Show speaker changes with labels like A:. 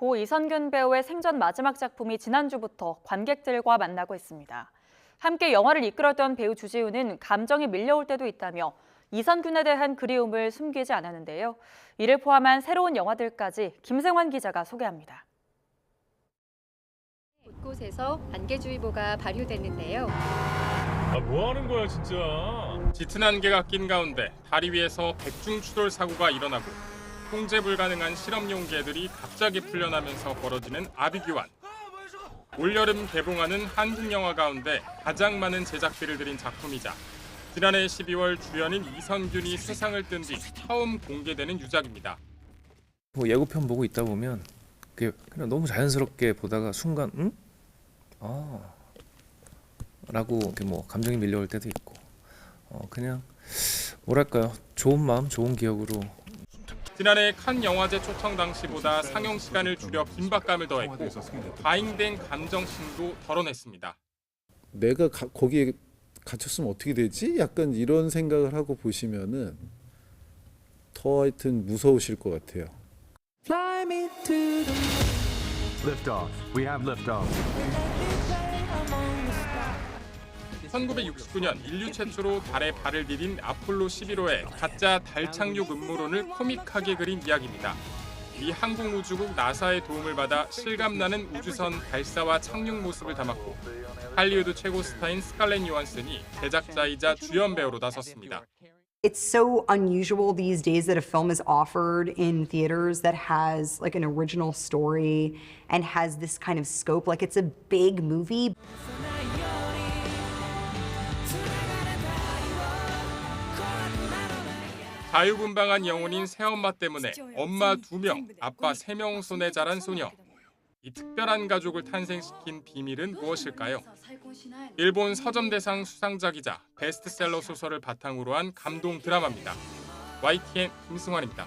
A: 고 이선균 배우의 생전 마지막 작품이 지난주부터 관객들과 만나고 있습니다. 함께 영화를 이끌었던 배우 주지훈은 감정이 밀려올 때도 있다며 이선균에 대한 그리움을 숨기지 않았는데요. 이를 포함한 새로운 영화들까지 김생환 기자가 소개합니다.
B: 곳곳에서 안개주의보가 발효됐는데요.
C: 아, 뭐 하는 거야, 진짜.
D: 짙은 안개가 낀 가운데 다리 위에서 백중 추돌 사고가 일어나고 통제 불가능한 실험용 개들이 갑자기 풀려나면서 벌어지는 아비규환. 올여름 개봉하는 한국 영화 가운데 가장 많은 제작비를 들인 작품이자 지난해 12월 주연인 이선균이 세상을 뜬 뒤 처음 공개되는 유작입니다.
E: 뭐 예고편 보고 있다 보면 그냥 너무 자연스럽게 보다가 순간 응? 아 라고 이렇게 뭐 감정이 밀려올 때도 있고 어 그냥 뭐랄까요 좋은 마음 좋은 기억으로
D: 지난해 칸 영화제 초청 당시보다 상영 시간을 줄여 긴박감을 더했고 과잉된 감정심도 덜어냈습니다.
F: 내가 가- 거기에 갇혔으면 어떻게 되지? 약간 이런 생각을 하고 보시면은 더 하여튼 무서우실 것 같아요.
G: Liftoff. We have liftoff.
D: 1969년 인류 최초로 달에 발을 디딘 아폴로 11호의 가짜 달 착륙 음모론을 코믹하게 그린 이야기입니다. 미 항공우주국 나사의 도움을 받아 실감나는 우주선 발사와 착륙 모습을 담았고 할리우드 최고 스타인 스칼렛 요한슨이 제작자이자 주연 배우로 나섰습니다.
H: It's so unusual these days that a film is offered in theaters that has like an original story and has this kind of scope. Like it's a big movie.
D: 자유분방한 영혼인 새엄마 때문에 엄마 두 명, 아빠 세명 손에 자란 소녀. 이 특별한 가족을 탄생시킨 비밀은 무엇일까요? 일본 서점대상 수상작이자 베스트셀러 소설을 바탕으로 한 감동 드라마입니다. YTN 김승환입니다.